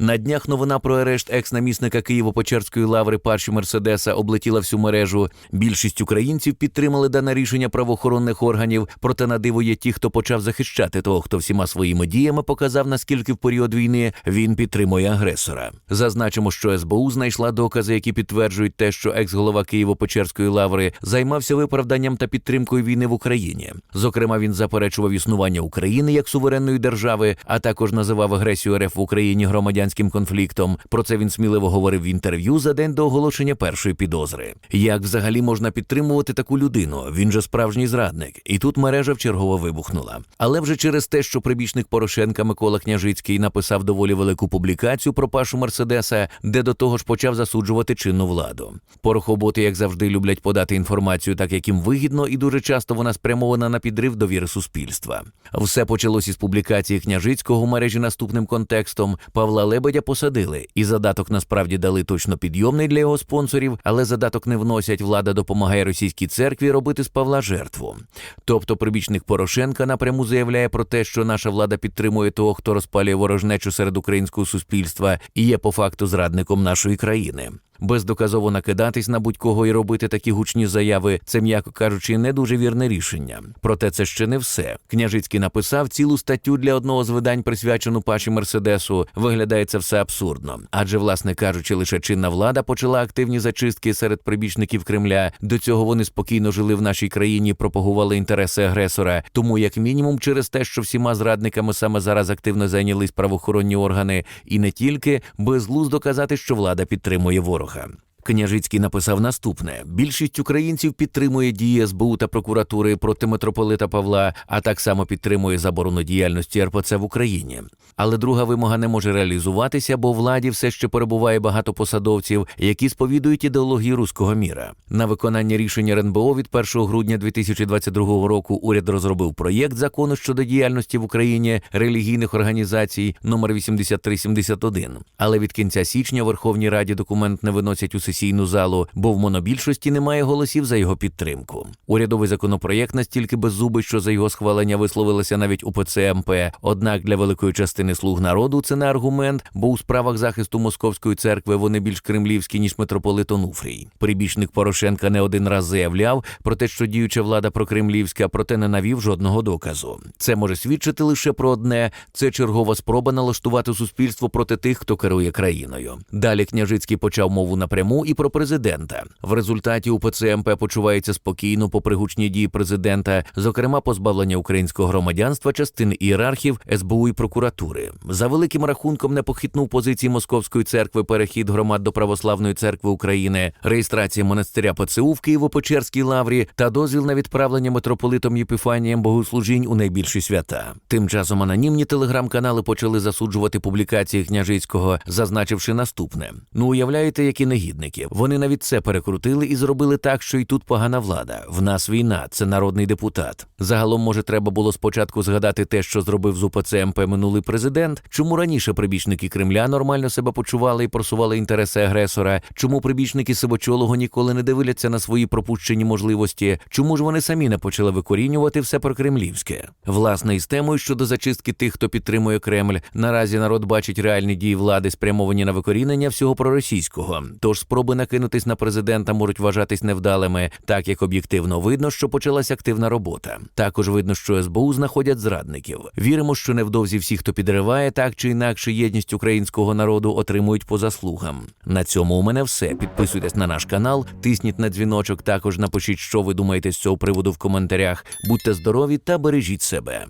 На днях новина про арешт екс-намісника Києво-Печерської лаври Паші Мерседеса облетіла всю мережу. Більшість українців підтримали дане рішення правоохоронних органів. Проте на диво є ті, хто почав захищати того, хто всіма своїми діями показав, наскільки в період війни він підтримує агресора. Зазначимо, що СБУ знайшла докази, які підтверджують те, що екс-голова Києво-Печерської лаври займався виправданням та підтримкою війни в Україні. Зокрема, він заперечував існування України як суверенної держави, а також називав агресію РФ в Україні громадянським конфліктом. Про це він сміливо говорив в інтерв'ю за день до оголошення першої підозри. Як взагалі можна підтримувати таку людину? Він же справжній зрадник. І тут мережа вчергово вибухнула. Але вже через те, що прибічник Порошенка Микола Княжицький написав доволі велику публікацію про Пашу Мерседеса, де до того ж почав засуджувати чинну владу. Порохоботи, як завжди, люблять подати інформацію так, як їм вигідно, і дуже часто вона спрямована на підрив довіри суспільства. Все почалось із публікації Княжицького в мережі наступним контекстом. Павла Лебедя посадили, і задаток насправді дали точно підйомний для його спонсорів, але задаток не вносять. Влада допомагає російській церкві робити з Павла жертву. Тобто, прибічник Порошенка напряму заявляє про те, що наша влада підтримує того, хто розпалює ворожнечу серед українського суспільства і є по факту зрадником нашої країни. Бездоказово накидатись на будь-кого і робити такі гучні заяви це, м'яко кажучи, не дуже вірне рішення. Проте це ще не все. Княжицький написав цілу статтю для одного з видань, присвячену Паші Мерседесу. Виглядає це все абсурдно. Адже, власне кажучи, лише чинна влада почала активні зачистки серед прибічників Кремля. До цього вони спокійно жили в нашій країні, пропагували інтереси агресора. Тому, як мінімум, через те, що всіма зрадниками саме зараз активно зайнялись правоохоронні органи, і не тільки безглуздо доказати, що влада підтримує ворога. gaan. Княжицький написав наступне: більшість українців підтримує дії СБУ та прокуратури проти митрополита Павла, а так само підтримує заборону діяльності РПЦ в Україні. Але друга вимога не може реалізуватися, бо владі все ще перебуває багато посадовців, які сповідують ідеологію руського міра. На виконання рішення РНБО від 1 грудня 2022 року уряд розробив проєкт закону щодо діяльності в Україні релігійних організацій номер 8371. Але від кінця січня Верховній Раді документ не виносять у сесійну залу, бо в монобільшості немає голосів за його підтримку. Урядовий законопроєкт настільки беззубий, що за його схвалення висловилося навіть УПЦ МП. Однак для великої частини слуг народу це не аргумент, бо у справах захисту московської церкви вони більш кремлівські ніж митрополит Онуфрій. Прибічник Порошенка не один раз заявляв про те, що діюча влада прокремлівська, проте не навів жодного доказу. Це може свідчити лише про одне: це чергова спроба налаштувати суспільство проти тих, хто керує країною. Далі княжицький почав мову напряму і про президента. В результаті УПЦ МП почувається спокійно, попри гучні дії президента, зокрема позбавлення українського громадянства частин ієрархів СБУ і прокуратури. За великим рахунком не похитнув позиції Московської церкви перехід громад до Православної церкви України, реєстрація монастиря ПЦУ в Києво-Печерській лаврі та дозвіл на відправлення митрополитом Єпифанієм богослужінь у найбільші свята. Тим часом анонімні телеграм-канали почали засуджувати публікації княжицького, зазначивши наступне: ну уявляєте, які негідники. Вони навіть це перекрутили і зробили так, що і тут погана влада. В нас війна, це народний депутат. Загалом, може, треба було спочатку згадати те, що зробив з УПЦ МП минулий президент. Чому раніше прибічники Кремля нормально себе почували і просували інтереси агресора? Чому прибічники Сивочолого ніколи не дивляться на свої пропущені можливості? Чому ж вони самі не почали викорінювати все прокремлівське? Власне, із темою щодо зачистки тих, хто підтримує Кремль, наразі народ бачить реальні дії влади, спрямовані на викорінення всього проросійського. Тож спроби накинутись на президента можуть вважатись невдалими, так як об'єктивно видно, що почалась активна робота. Також видно, що СБУ знаходять зрадників. Віримо, що невдовзі всі, хто підриває так чи інакше єдність українського народу, отримують по заслугам. На цьому у мене все. Підписуйтесь на наш канал, тисніть на дзвіночок. Також напишіть, що ви думаєте з цього приводу в коментарях. Будьте здорові та бережіть себе.